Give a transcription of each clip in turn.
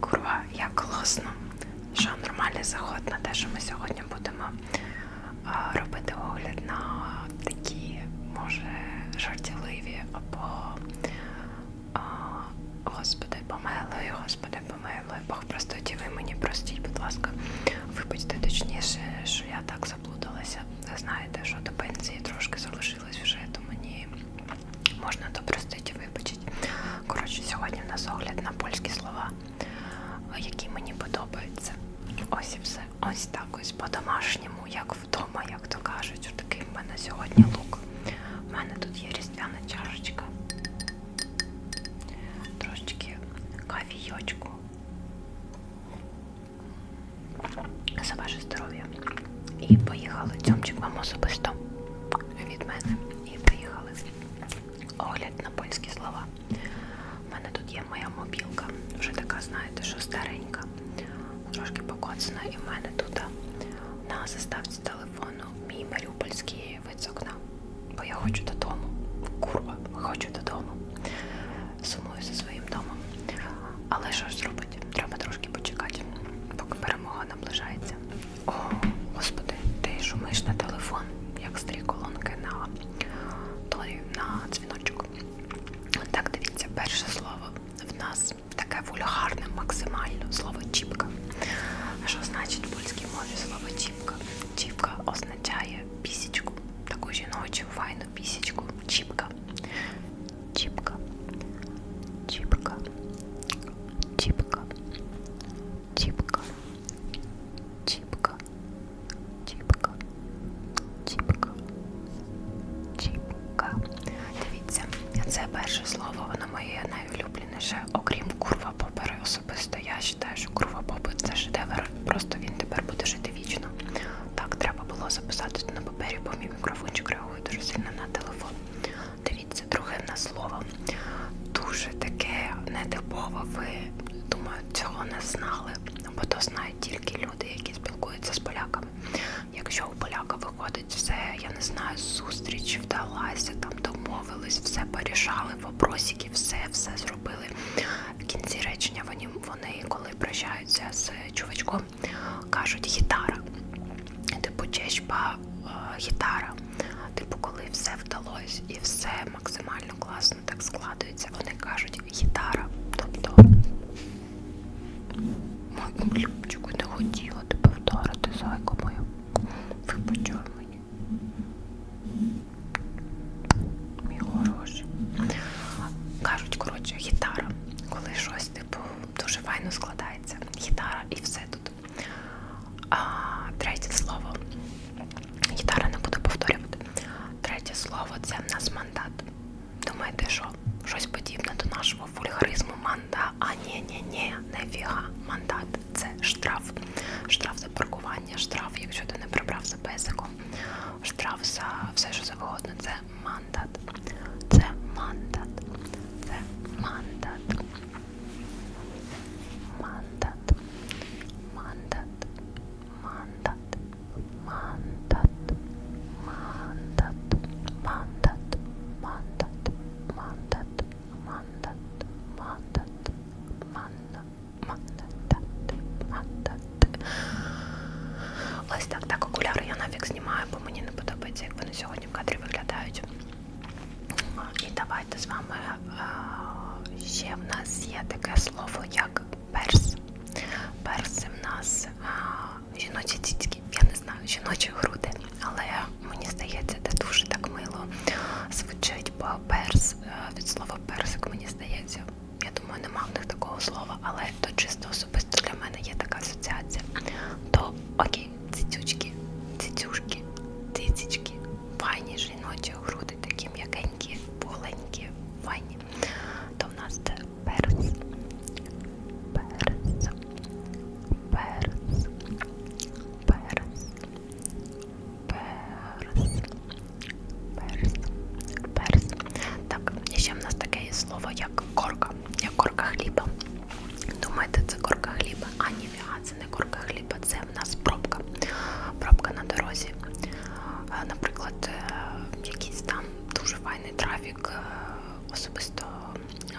Курва, як класно. Що нормальний заход на те, що ми сьогодні будемо робити огляд на такі, може, жартівливі або Господи, помилуй, Господи, помилуй. Бог простоті, ви мені простіть, будь ласка. Вибачте точніше, що я так заплуталася. Знаєте, що до пенсії трошки залишилось вже, то мені можна то простити, вибачить. Коротше, сьогодні в нас огляд на польські слова, які мені подобаються. Ось і все. Ось так ось по-домашньому, як вдома, як то кажуть. Такий в мене сьогодні лук. У мене тут є різдвяна чашечка. Трошечки кавійочку. За ваше здоров'я. І поїхали. Цьомчик вам особисто від мене. І поїхали. Огляд на польські слова. У мене тут є моя мобілка. Вже така, знаєте, що старенька. Трошки покоцана. І в мене тут на заставці телефону мій маріупольський вид з окна. Бо я хочу додому. Курва, хочу додому. Сумую за своїм домом. Але що ж зробити? Це перше слово, воно моє найулюбленіше, окрім курва попери особисто. Я вважаю, що курва попит це шедевр. Просто він тепер буде жити вічно. Так, треба було записати на папері, бо мій мікрофончик реагує дуже сильно на телефон. Дивіться, друге в нас слово. Дуже таке нетипове. Ви думаю, цього не знали, бо то знають тільки люди, які спілкуються з поляками. Якщо у поляка виходить все, я не знаю, зустріч вдалася, там домовились, все порішали, вопросики, все, все зробили. В кінці речення вони, вони коли прощаються з чувачком, кажуть гітара. Типу чечба е, гітара. Типу, коли все вдалося і все максимально класно так складується, вони кажуть гітара. Тобто жіночі груди, онлайн трафік е, особисто е,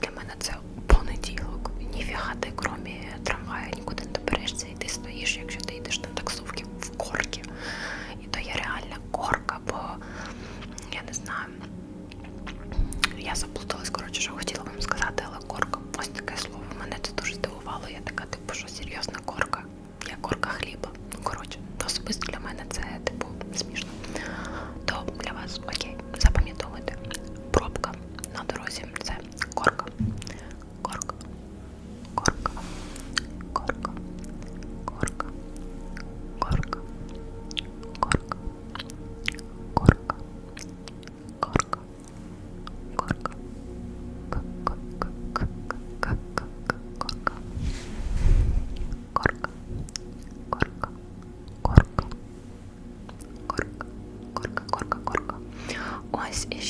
для мене це понеділок. Ніфіга ти, крім трамвая, нікуди не доберешся, і ти стоїш, якщо ти йдеш на таксовки в корки. І то є реальна корка, бо я не знаю. Я заплуталась, коротше, що хотіла вам сказати, але корка ось таке слово. Мене це дуже здивувало. Я така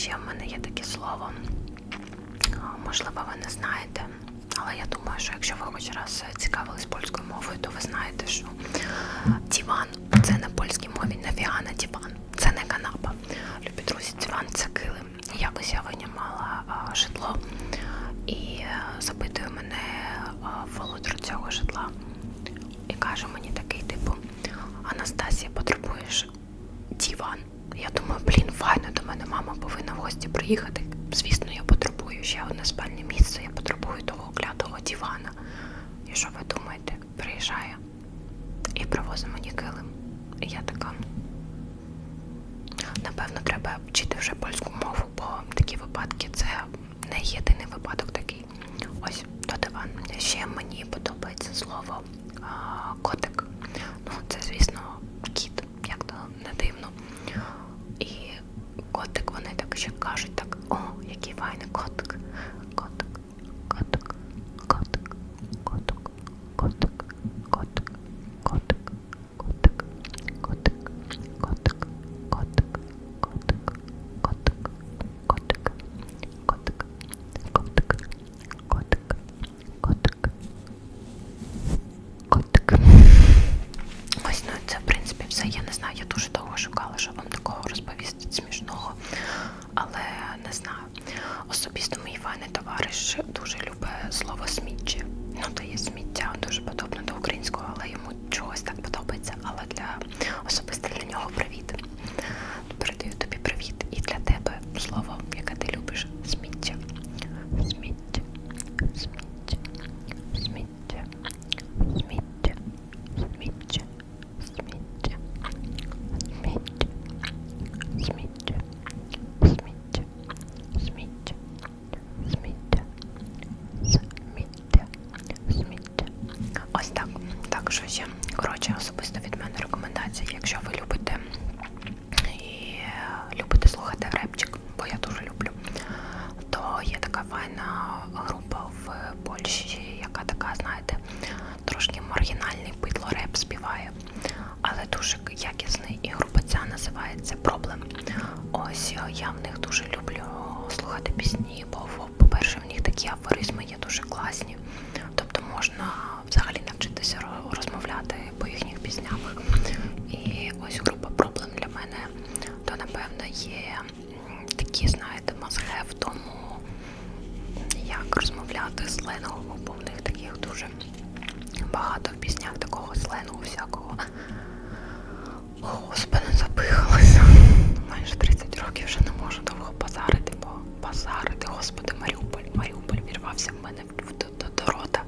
ще в мене є таке слово. Можливо, ви не знаєте, але я думаю, що якщо ви хоч раз цікавились польською мовою, то ви знаєте, що Тіван це на польській мові не Віана діван, це не канапа. Любі друзі, діван це килим. Якось я винімала житло і е, запитує мене володар цього житла і каже мені такий типу Анастасія Петро. Гості приїхати. Звісно, я потребую ще одне спальне місце, я потребую того клятого дивана. І що ви думаєте? Приїжджає і привозить мені килим. І я така. Напевно, треба вчити вже польську мову, бо такі випадки це не єдиний випадок такий. Ось то диван. Ще мені подобається слово все. Я не знаю, я дуже довго шукала, щоб вам такого розповісти смішного, але не знаю. Особисто мій файний товариш я в них дуже люблю слухати пісні, бо, по-перше, в них такі афоризми є дуже класні. Тобто можна взагалі навчитися розмовляти по їхніх піснях. І ось група проблем для мене, то напевно є такі, знаєте, мазге в тому, як розмовляти сленгово, бо в них таких дуже багато в піснях такого сленгу всякого. О, Господи, запихалася. Майже 30 років вже не можу довго базарити, бо базарити, господи, Маріуполь, Маріуполь вірвався в мене в- до, до, до рота.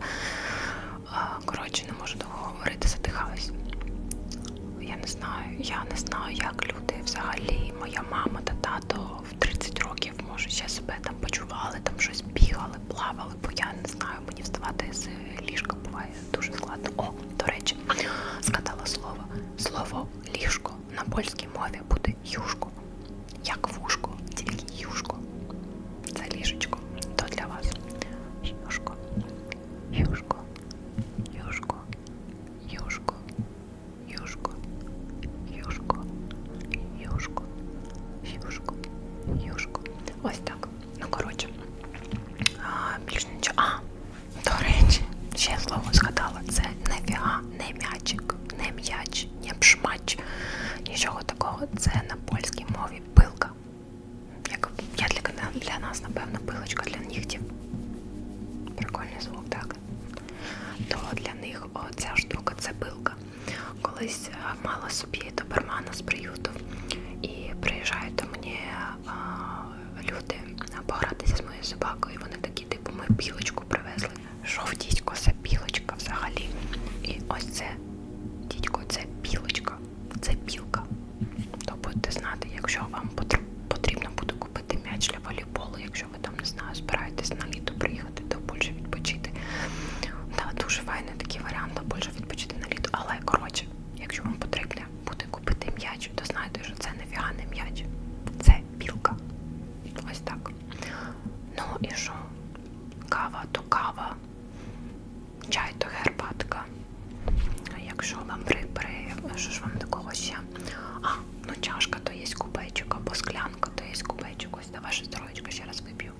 А, Коротше, не можу довго говорити, задихалась. Я не знаю, я не знаю, як люди взагалі, моя мама та тато в 30 років, може, ще себе там почували, там щось бігали, плавали, бо я не знаю, мені вставати з ліжка буває дуже складно. О, до речі, згадала слово. Слово ліжко на польській мові буде юшко. Не м'ячик, не м'яч, не пшмач. Нічого такого. Це на польській мові пилка. Як я для, для нас, напевно, пилочка для нігтів. Прикольний звук, так? То для них оця штука це пилка. Колись мала собі добермана з приюту. І приїжджають до мені а, люди погратися з моєю собакою. І вони такі, типу, ми білочку привезли. Жов дідько, це білочка взагалі. І ось це дідько, це білочка, це білка. То будете знати, якщо вам потр- потрібно буде купити м'яч для волейболу, якщо ви там не знаю, збираєтесь на літо приїхати до Польщі відпочити. Да, дуже файний такий варіант до Польщі відпочити на літо. Але коротше, якщо вам потрібно буде купити м'яч, то знайте, що це не фіганий м'яч, це білка. Ось так. Ну і що? Кава то кава, чай то гербатка. Якщо вам при, при що ж вам такого ще? А, ну чашка то є кубечок, або склянка то є кубечок. Ось на ваше здоров'ячко ще раз вип'ю.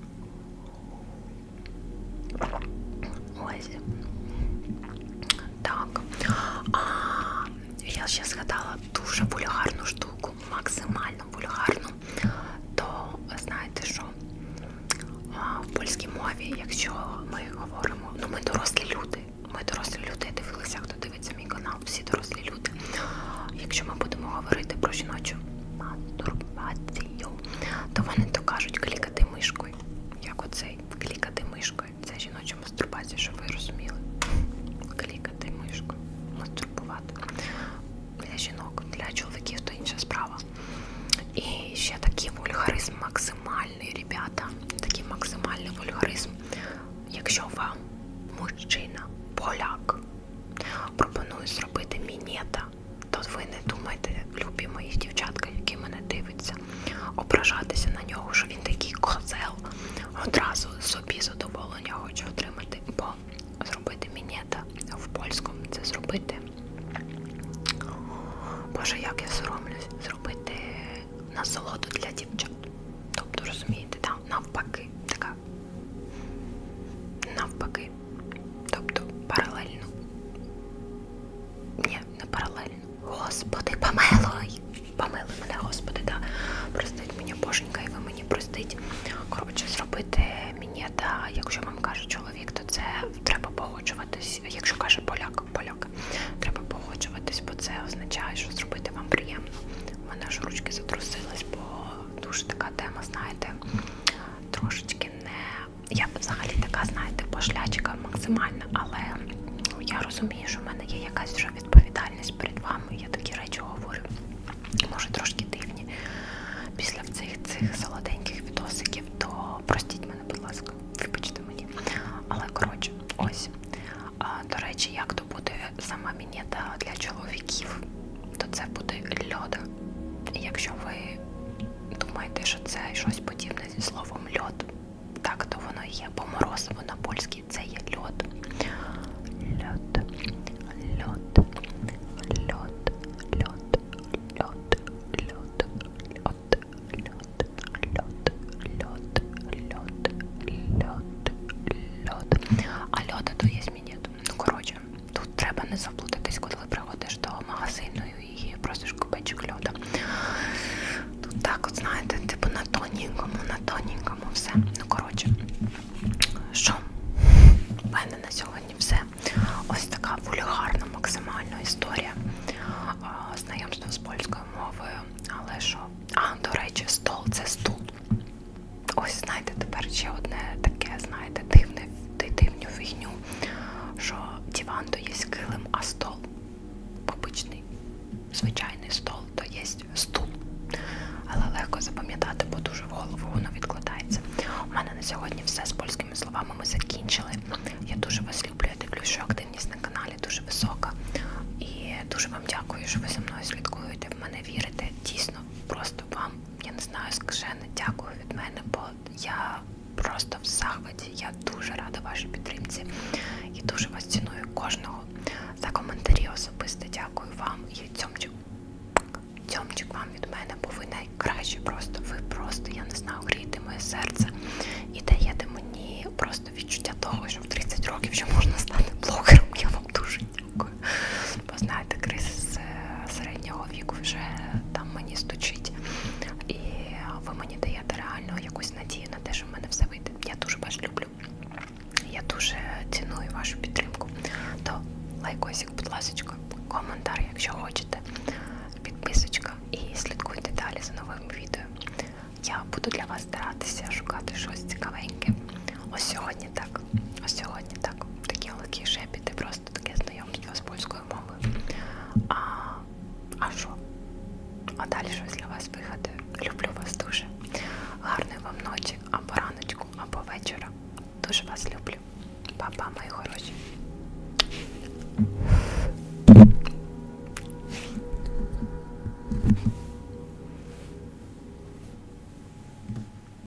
ще згадала дуже вульгарну штуку, максимально вульгарну. То знаєте що? А, В польській мові, якщо ми говоримо, ну ми дорослі люди. Ми дорослі люди, я дивилася, хто дивиться мій канал, всі дорослі люди. Якщо ми будемо говорити про жіночу мастурбацію, то вони то кажуть клікати мишкою. Як оцей клікати мишкою. Це жіноча мастурбація, щоб ви розуміли. Клікати мишкою, мастурбувати. Для жінок, для чоловіків то інша справа. І ще такий вульгаризм максимальний, ребята. Такий максимальний вульгаризм. Якщо вам мужчина, Пропоную зробити мінета, то ви не думайте, любі мої дівчатка, які мене дивляться, ображатися на Ні, не паралельно. Господи, помилуй! Помилуй мене, Господи, да. Простить мені боженька, і ви мені простить. Коротше, зробити мінета, якщо вам каже чоловік, то це треба погоджуватись. Якщо каже поляк, поляк, треба погоджуватись, бо це означає, що зробити вам приємно. У мене ж ручки затрусились, бо дуже така тема, знаєте, трошечки не. Я взагалі така, знаєте, пошлячка максимальна, але я розумію, що в мене є якась вже відповідальність перед вами. Я такі речі говорю. Може трошки дивні. Після цих цих солоденьких відосиків, то простіть мене, будь ласка, вибачте мені. Але коротше, ось. А, до речі, як то буде сама мінета для чоловіків, то це буде льода. І якщо ви думаєте, що це щось подібне зі словом льод, так то воно є, бо So. Польськими словами ми закінчили. Я дуже вас люблю, я дивлюсь, що активність на каналі дуже висока. І дуже вам дякую, що ви за мною слідкуєте, в мене вірите. Дійсно, просто вам, я не знаю, скажене дякую від мене, бо я просто в захваті. Я дуже рада вашій підтримці і дуже вас ціную кожного. За коментарі особисто дякую вам і цьомчик. Цьомчик вам від мене, бо ви найкращі просто. Ви просто, я не знаю, грієте моє серце і даєте мені просто відчуття того, що в 30 років ще можна стати блогером. Я вам дуже дякую. Бо знаєте, кризис е, середнього віку вже там мені стучить. І ви мені даєте реально якусь надію на те, що в мене все вийде. Я дуже вас люблю. Я дуже ціную вашу підтримку. То лайкосик, будь ласка, коментар, якщо хочете, підписочка і слідкуйте далі за новими відео. Я буду для вас старатися шукати щось цікавеньке. Ось сьогодні так. Сьогодні так. Такі легкі шепіти, просто таке знайомство з польською мовою. А, а що? А далі щось для вас вигадаю. Люблю вас дуже. Гарної вам ночі, або раночку, або вечора. Дуже вас люблю. Па-па, мої хороші.